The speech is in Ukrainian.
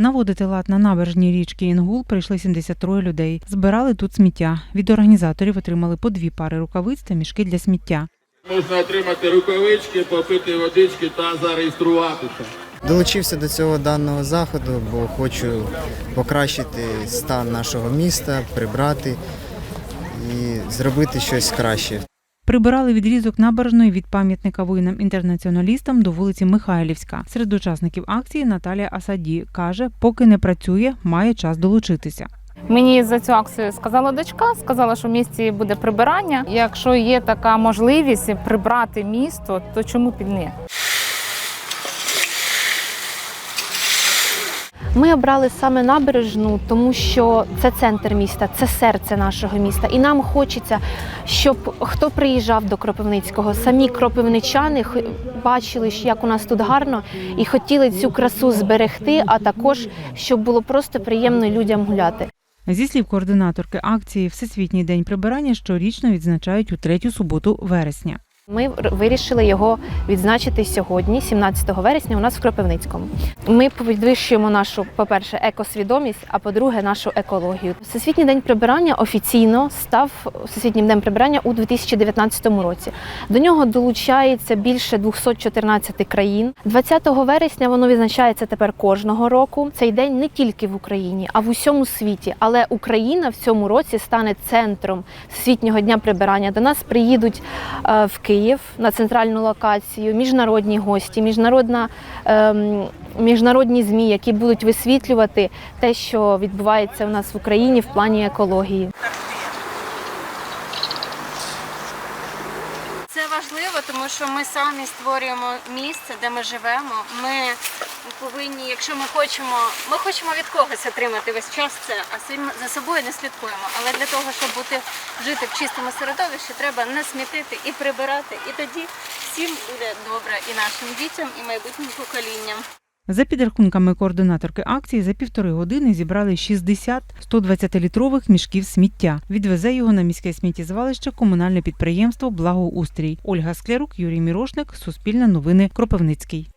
Наводити лад на набережній річки Інгул прийшли 73 людей. Збирали тут сміття. Від організаторів отримали по дві пари рукавиць та мішки для сміття. Можна отримати рукавички, попити водички та зареєструватися. Долучився до цього даного заходу, бо хочу покращити стан нашого міста, прибрати і зробити щось краще. Прибирали відрізок набережної від пам'ятника воїнам-інтернаціоналістам до вулиці Михайлівська. Серед учасників акції Наталія Асаді каже, поки не працює, має час долучитися. Мені за цю акцію сказала дочка, сказала, що в місті буде прибирання. Якщо є така можливість прибрати місто, то чому б і Ми обрали саме набережну, тому що це центр міста, це серце нашого міста. І нам хочеться, щоб хто приїжджав до Кропивницького, самі кропивничани бачили, як у нас тут гарно, і хотіли цю красу зберегти, а також щоб було просто приємно людям гуляти. Зі слів координаторки акції Всесвітній день прибирання щорічно відзначають у третю суботу вересня. Ми вирішили його відзначити сьогодні, 17 вересня, у нас в Кропивницькому. Ми підвищуємо нашу, по-перше, екосвідомість, а по-друге, нашу екологію. Всесвітній день прибирання офіційно став Всесвітнім днем прибирання у 2019 році. До нього долучається більше 214 країн. 20 вересня воно відзначається тепер кожного року. Цей день не тільки в Україні, а в усьому світі. Але Україна в цьому році стане центром Всесвітнього дня прибирання. До нас приїдуть е, в Київ на центральну локацію, міжнародні гості, міжнародна, ем, міжнародні змі, які будуть висвітлювати те, що відбувається у нас в Україні в плані екології. Це важливо, тому що ми самі створюємо місце, де ми живемо. Ми повинні, якщо ми хочемо, ми хочемо від когось отримати весь час це, а за собою не слідкуємо. Але для того, щоб бути жити в чистому середовищі, треба не смітити і прибирати. І тоді всім буде добре і нашим дітям, і майбутнім поколінням. За підрахунками координаторки акції, за півтори години зібрали 60 120-літрових мішків сміття. Відвезе його на міське сміттєзвалище комунальне підприємство Благоустрій. Ольга Склярук, Юрій Мірошник, Суспільне новини, Кропивницький.